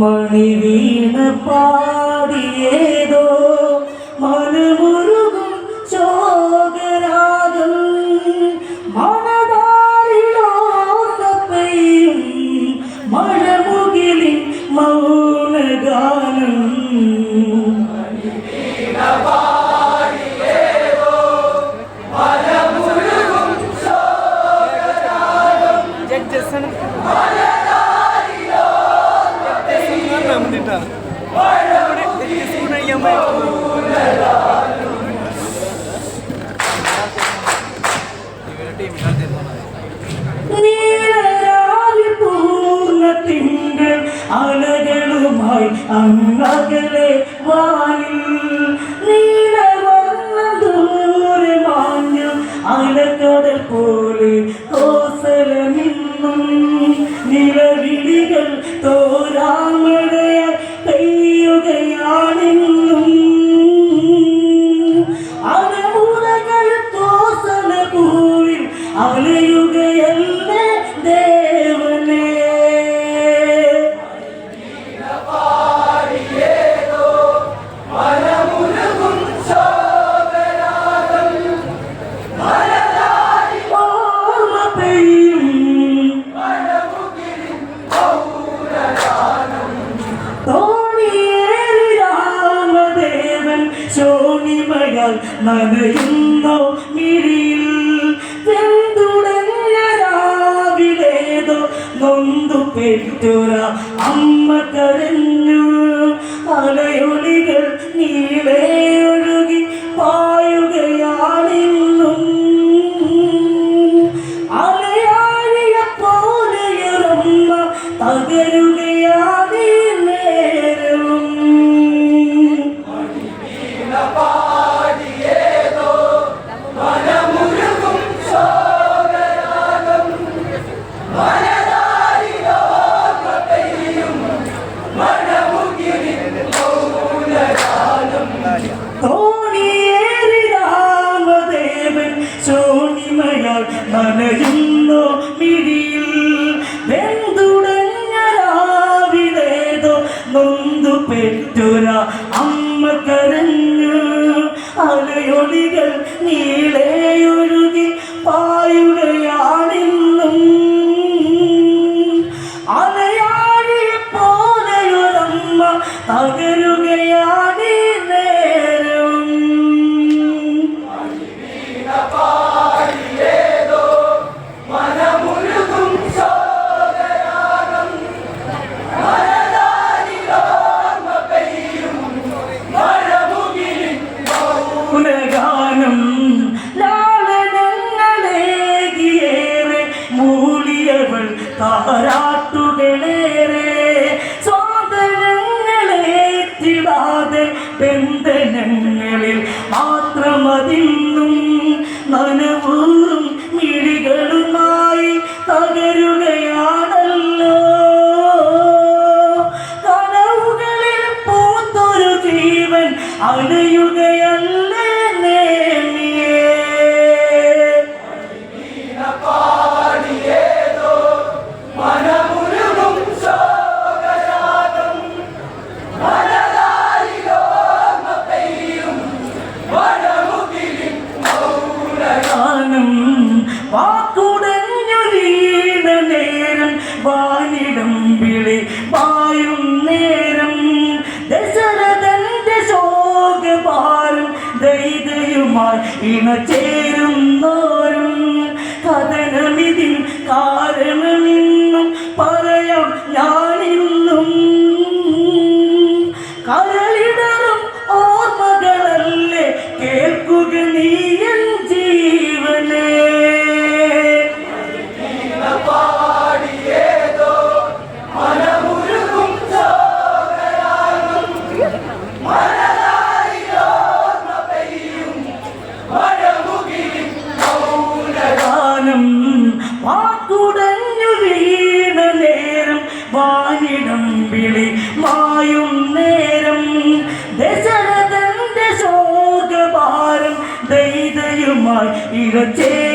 மணிவீன பாடியேதோ மனமுருகும் சோகராகம் மனதாரிலோகப்பையும் மழமுகிலின் மௌன கானம் നീലരാവി അലകളുമായി അങ്ങകലെ വാനിൽ അലയുകയല്ലേ ദേവനേ? തോണിയേറി രാമദേവൻ ശോണിമയാൽ നനയുന്നോ മിഴിയിൽ നൊന്തു പെറ്റൊര. അമ്മ കരഞ്ഞു അലയൊലികൾ നീളെ ഒഴുകി പായുകയാണെന്നും. അലയാഴിയ പോലെയൊരമ്മ തകരുകയാണീ നനയുന്നു മിഴിയിൽ. വെന്തുടഞ്ഞ രാവിലേതോ നൊന്തു പെറ്റുര അമ്മ കരഞ്ഞു. അലയൊളികൾ നീളെയൊഴുകി പായുകയാണെന്നും. അലയാഴിയെ പോലെയൊരമ്മ തകരുകയാണീ മൂലിയവൾ ദൈതയുമായി ഇണചേരുന്നോരും കഥനമിതിൻ കാരണമെന്നും വാനിടം വിളി മായും നേരം. ദശരഥന്റെ ശോകഭാരം ദൈതയുമായി ഇഴചേരുന്നോരം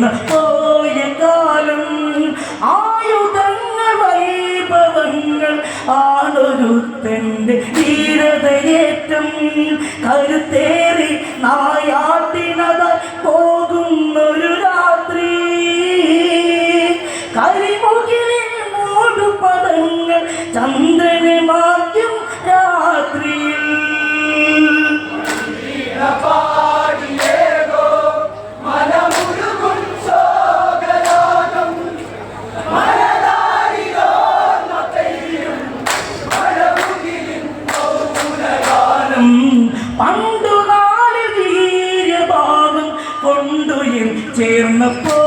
ചേർന്ന് പോയ കാലം ആയുധങ്ങൾ വൈഭവങ്ങൾ ആണൊരുത്തന്റെ ധീരതയേറ്റം. കരുത്തേറി നായാട്ടിനത പോകുന്നൊരു രാത്രി. കരിമുകിലിൽ മൂടുപടങ്ങൾ ചന്ദ്രനെ പണ്ടു